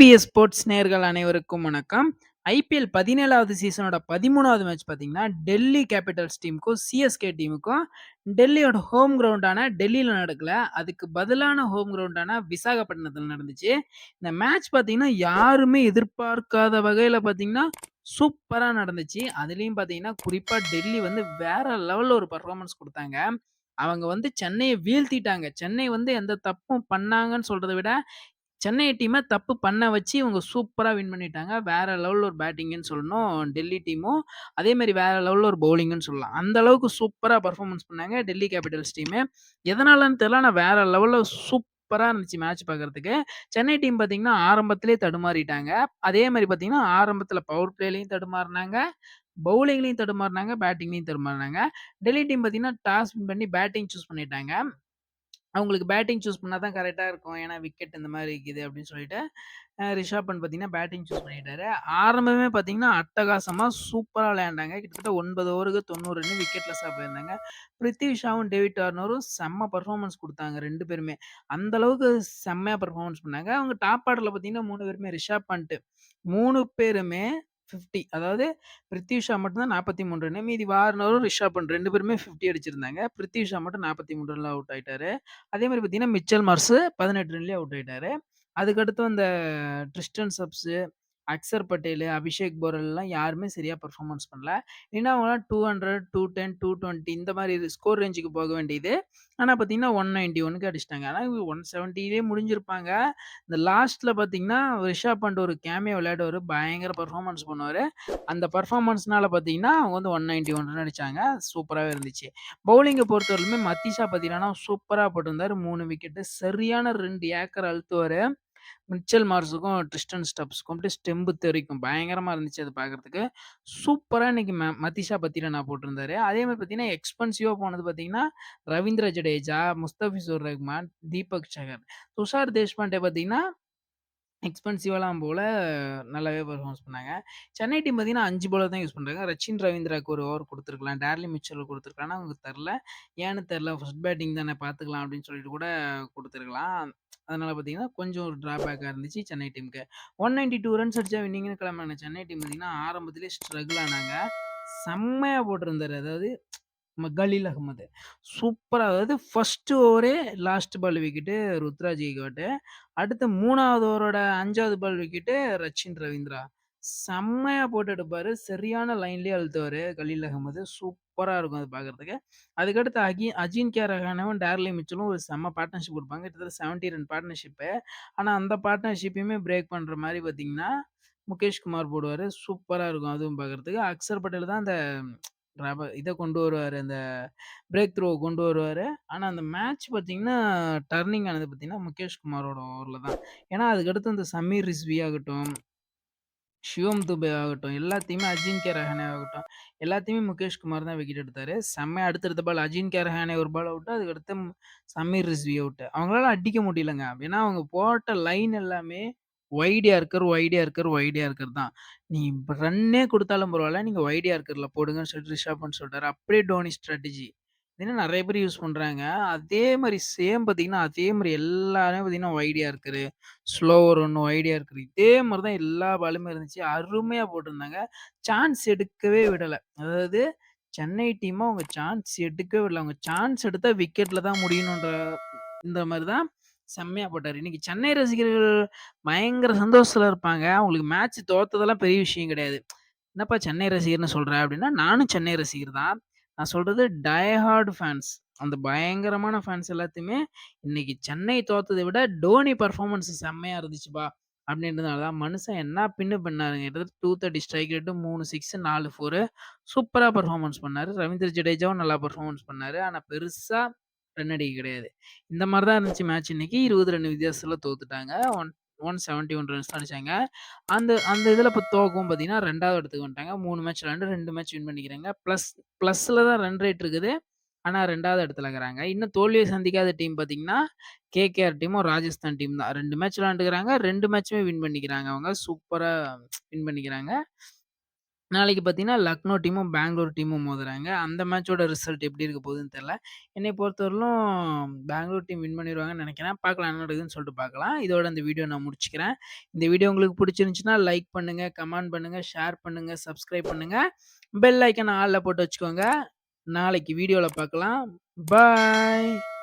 TVS sports நேர்கள் அனைவருக்கும் வணக்கம். ஐபிஎல் 17வது சீசனோட 13வது மேட்ச் பார்த்தீங்கன்னா, டெல்லி கேபிட்டல்ஸ் டீமுக்கும், சிஎஸ்கே டீமுக்கும் டெல்லியோட ஹோம் கிரவுண்டான டெல்லியில் நடக்கல. அதுக்கு பதிலான ஹோம் கிரவுண்டான விசாகப்பட்டினத்தில் நடந்துச்சு. இந்த மேட்ச் பார்த்தீங்கன்னா, யாருமே எதிர்பார்க்காத வகையில் பார்த்தீங்கன்னா, சூப்பராக நடந்துச்சு. அதுலேயும் பார்த்தீங்கன்னா, குறிப்பாக டெல்லி வந்து வேற லெவலில் ஒரு பர்ஃபார்மன்ஸ் கொடுத்தாங்க அவங்க வந்து சென்னையை வீழ்த்திட்டாங்க. சென்னை வந்து எந்த தப்பும் பண்ணாங்கன்னு சொல்கிறத விட, சென்னை டீமை தப்பு பண்ண வச்சு இவங்க சூப்பராக வின் பண்ணிட்டாங்க. வேற லெவலில் ஒரு பேட்டிங்குன்னு சொல்லணும் டெல்லி டீமும். அதே மாதிரி வேற லெவலில் ஒரு பவுலிங்குன்னு சொல்லலாம். அந்த அளவுக்கு சூப்பராக பர்ஃபார்மன்ஸ் பண்ணாங்க டெல்லி கேபிட்டல்ஸ் டீமு. எதனாலன்னு தெரியல. ஆனால் வேற லெவலில் சூப்பராக இருந்துச்சு மேட்ச் பார்க்கறதுக்கு. சென்னை டீம் பார்த்தீங்கன்னா, ஆரம்பத்திலே தடுமாறிட்டாங்க. அதே மாதிரி பார்த்தீங்கன்னா, ஆரம்பத்தில் பவர் பிளேலையும் தடுமாறினாங்க பவுலிங்லையும் தடுமாறினாங்க பேட்டிங்லையும் தடுமாறினாங்க டெல்லி டீம் பார்த்தீங்கன்னா, டாஸ் வின் பண்ணி பேட்டிங் சூஸ் பண்ணிட்டாங்க. அவங்களுக்கு பேட்டிங் சூஸ் பண்ணா தான் கரெக்டாக இருக்கும். ஏன்னா, விக்கெட் இந்த மாரி இருக்குது அப்படின்னு சொல்லிட்டு, அ ரிஷப் பண்ட் பார்த்தீங்கன்னா, பேட்டிங் சூஸ் பண்ணிட்டாரு. ஆரம்பமே பார்த்தீங்கன்னா, அட்டகாசமா சூப்பரா விளையாண்டாங்க. கிட்டத்தட்ட 9 ஓவருக்கு 90 ரன்னு விக்கெட்லெஸ்ஸா போயிருந்தாங்க. பிருத்வி ஷாவும், டேவிட் வார்னரும் செம்ம பெர்ஃபார்மன்ஸ் குடுத்தாங்க 2 பேருமே. அந்த அளவுக்கு செம்மையா பெர்ஃபார்மன்ஸ் பண்ணாங்க. அவங்க டாப் ஆர்டர்ல பார்த்தீங்கன்னா, 3 பேருமே ரிஷப் பண்ட் 3 பேருமே 50 அதாவது பிருத்வி மட்டும்தான் மட்டும் தான் 43 ரன்னு. மீதி வார்னரும், ரிஷப் பண்ட் ரெண்டு பேருமே 50 அடிச்சிருந்தாங்க. பிருத்வி மட்டும் மட்டும் 43 ரன்ல அவுட் ஆயிட்டாரு. அதே மாதிரி பார்த்தீங்கன்னா, மிச்சல் மார்ஸ் பதினெட்டு ரன்லேயே அவுட் ஆயிட்டாரு. அதுக்கடுத்து அந்த ட்ரிஸ்டன் சப்ஸு அக்சர் பட்டேல், அபிஷேக் போரல்லாம் யாருமே சரியாக பர்ஃபார்மன்ஸ் பண்ணல. ஏன்னா, அவங்கலாம் 200, 210, 220 இந்த மாதிரி ஸ்கோர் ரேஞ்சுக்கு போக வேண்டியது. ஆனால் பார்த்தீங்கன்னா, 191க்கு அடிச்சுட்டாங்க. ஆனா 170லயே முடிஞ்சிருப்பாங்க. இந்த லாஸ்ட்டில் பார்த்தீங்கன்னா, ரிஷப் பண்ட் ஒரு கேமியோ விளையாடுவார் பயங்கர பர்ஃபார்மன்ஸ் பண்ணுவார் அந்த பர்ஃபார்மன்ஸ்னால பார்த்தீங்கன்னா, அவங்க வந்து 191 ரன் அடிச்சாங்க. சூப்பராகவே இருந்துச்சு. பவுலிங்கை பொறுத்தவரையிலுமே மத்திஷா பார்த்தீங்கன்னா, சூப்பராக போட்டிருந்தார் மூணு விக்கெட்டு. சரியான ரெண்டு ஏக்கர் அழுத்துவார் மிச்சல் மார்ஸுக்கும் ட்ரிஸ்டன் ஸ்டப்ஸ்க்கும் அப்படியே ஸ்டெம்பு தெரிக்கும் பயங்கரமாக இருந்துச்சு அது பார்க்கறதுக்கு. இன்றைக்கி இன்னைக்கு ம மத்தீஷா நான் போட்டிருந்தாரு. அதே மாதிரி பார்த்தீங்கன்னா, எக்ஸ்பென்சிவாக போனது பார்த்தீங்கன்னா, ரவீந்திர ஜடேஜா, முஸ்தபிசூர் ரஹ்மான், தீபக் சகர். துஷார் தேஷ்பாண்டே பார்த்தீங்கன்னா, எக்ஸ்பென்சிவாலாம் போல நல்லாவே பெர்ஃபார்மன்ஸ் பண்ணாங்க. சென்னை டீம் பார்த்தீங்கன்னா, 5 பவுலர் தான் யூஸ் பண்றாங்க. ரச்சின் ரவீந்திராவுக்கு ஒரு ஓவர் குடுத்துருக்கலாம். டேர்லி மிச்சல் குடுத்துருக்கலாம். ஆனா அவங்க தரல. ஏன்னு தெரில ஃபர்ஸ்ட் பேட்டிங் தானே பார்த்துக்கலாம் அப்படின்னு சொல்லிட்டு கூட குடுத்துருக்கலாம். அதனால பார்த்தீங்கன்னா, கொஞ்சம் ஒரு டிராபேக்கா இருந்துச்சு சென்னை டீமுக்கு. 192 ரன்ஸ் அடிச்சா வின்னிங்ன்னு கிளம்புனாங்க சென்னை டீம் பார்த்தீங்கன்னா, ஆரம்பத்திலேயே ஸ்ட்ரகிள் ஆனாங்க. செம்மையா போட்டிருந்தாரு. அதாவது ம கலீல் அகமது. சூப்பரா அதாவது first ஓவரே last ball wicket Ruturaj Gaikwad. அடுத்து 3வது ஓவரோட 5வது பால் விக்கெட்டு ரச்சின் ரவீந்திரா. செம்மையா போட்டு எடுப்பாரு. சரியான லைன்லயே அழுத்துவாரு கலீல் அகமது. சூப்பரா இருக்கும் அது பார்க்கறதுக்கு. அதுக்கடுத்து அகி அஜின்க்யா ரஹானேவும், டேர்லி மிச்சலும் ஒரு செம்ம பார்ட்னர்ஷிப் குடுப்பாங்க. கிட்டத்தட்ட 70 ரன் பார்ட்னர்ஷிப்பு. ஆனா அந்த பார்ட்னர்ஷிப்பையுமே பிரேக் பண்ற மாரி பார்த்தீங்கன்னா, முகேஷ் குமார் போடுவாரு. சூப்பரா இருக்கும் அதுவும் பார்க்கறதுக்கு. அக்சர் பட்டேல் தான் அந்த ரப இதை கொண்டு வருவாரு. அந்த பிரேக் த்ரூவ கொண்டு வருவாரு. ஆனா அந்த மேட்ச் பார்த்தீங்கன்னா, டர்னிங் ஆனது பார்த்தீங்கன்னா, முகேஷ் குமாரோட ஓவர்ல தான். ஏன்னா, அதுக்கடுத்து அந்த சமீர் ரிஸ்வி ஆகட்டும், சிவம் துபே ஆகட்டும், எல்லாத்தையுமே அஜின்க்யா ரஹானே ஆகட்டும், எல்லாத்தையுமே முகேஷ் குமார் தான் விக்கெட் எடுத்தாரு. செம்மையாக அடுத்தடுத்த பால் அஜின்க்யா ரஹானே ஒரு பால் அவுட்டு. அதுக்கடுத்து சமீர் ரிஸ்வி அவுட்டு. அவங்களால அடிக்க முடியலங்க. ஏன்னா, அவங்க போட்ட லைன் எல்லாமே ஒய்டியா இருக்கர் ஒய்டியா இருக்கர் ஒய்டியா இருக்கர் தான். நீ ரன்னே கொடுத்தாலும் பரவாயில்ல நீங்கள் ஒய்டியா யார்க்கர்ல போடுங்கன்னு சொல்லிட்டு ரிஷாப்னு பண்ட் அப்படியே டோனி ஸ்ட்ராட்டஜி. இன்னும் நிறைய பேர் யூஸ் பண்ணுறாங்க அதே மாதிரி சேம் பார்த்தீங்கன்னா, அதே மாதிரி எல்லாருமே பார்த்தீங்கன்னா, ஒய்டியா இருக்குது ஸ்லோவர் ஒன்று ஒய்டியா இருக்குது இதே மாதிரி தான் எல்லா பாலுமே இருந்துச்சு. அருமையாக போட்டிருந்தாங்க. சான்ஸ் எடுக்கவே விடலை அதாவது சென்னை டீமாக அவங்க சான்ஸ் எடுக்கவே விடல. அவங்க சான்ஸ் எடுத்தால் விக்கெட்டில் தான் முடியணுன்ற இந்த மாதிரி தான் செம்மையா போட்டார் இன்னைக்கு சென்னை ரசிகர்கள் பயங்கர சந்தோஷத்துல இருப்பாங்க. அவங்களுக்கு மேட்ச் தோத்ததெல்லாம் பெரிய விஷயம் கிடையாது. "என்னப்பா சென்னை ரசிகர்னு சொல்கிறேன் அப்படின்னா, நானும் சென்னை ரசிகர் தான். நான் சொல்றது டயஹார்டு ஃபேன்ஸ். அந்த பயங்கரமான ஃபேன்ஸ் எல்லாத்தையுமே, "இன்னைக்கு சென்னை தோத்ததை விட டோனி பர்ஃபார்மன்ஸ் செம்மையா இருந்துச்சுப்பா" அப்படின்றதுனால தான். மனுஷன் என்ன பின்னு பண்ணாருங்க. டூ தேர்ட்டி ஸ்ட்ரைக் ரேட்டு, மூணு சிக்ஸ், நாலு ஃபோரு சூப்பராக பர்ஃபார்மன்ஸ் பண்ணார் ரவீந்திர ஜடேஜாவும் நல்லா பர்ஃபார்மன்ஸ் பண்ணார் ஆனால் பெருசாக ரன் அடிக்க கிடையாது. இந்த மாதிரி தான் இருந்துச்சு மேட்ச் இன்னைக்கு. 20 ரன் வித்தியாசத்தில் தோத்துட்டாங்க. ஒன் 171 ரன்ஸ் தான் அடிச்சாங்க. அந்த அந்த இதில் இப்போ தோக்கும் பார்த்தீங்கன்னா, ரெண்டாவது இடத்துக்கு வந்துட்டாங்க. மூணு மேட்ச் ரெண்டு ரெண்டு மேட்ச் வின் பண்ணிக்கிறாங்க. ப்ளஸ் ப்ளஸில் தான் ரன் ரேட் இருக்குது. ஆனால் ரெண்டாவது இடத்துல இருக்கிறாங்க. இன்னும் தோல்வியை சந்திக்காத டீம் பார்த்தீங்கன்னா, கேகேஆர் டீமும், ராஜஸ்தான் டீம் தான். ரெண்டு மேட்ச் விளாண்டுக்கிறாங்க ரெண்டு மேட்சுமே வின் பண்ணிக்கிறாங்க அவங்க. சூப்பராக வின் பண்ணிக்கிறாங்க. நாளைக்கு பார்த்தீங்கன்னா, லக்னோ டீமும், பெங்களூர் டீமும் மோதுறாங்க. அந்த மேட்சோட ரிசல்ட் எப்படி இருக்க போகுதுன்னு தெரில என்னைய பொறுத்தவரையிலும் பெங்களூர் டீம் வின் பண்ணிருவாங்கன்னு நெனைக்கிறேன். பார்க்கலாம் என்ன நடக்குதுன்னு சொல்லிட்டு பார்க்கலாம். இதோட இந்த வீடியோ நான் முடிச்சுக்கிறேன். இந்த வீடியோ உங்களுக்கு புடிச்சிருந்துச்சுன்னா, லைக் பண்ணுங்க, கமெண்ட் பண்ணுங்க, ஷேர் பண்ணுங்க, சப்ஸ்கிரைப் பண்ணுங்க. பெல் ஐக்கான ஆல்ல போட்டு வச்சுக்கோங்க. நாளைக்கு வீடியோல பார்க்கலாம். பாய்.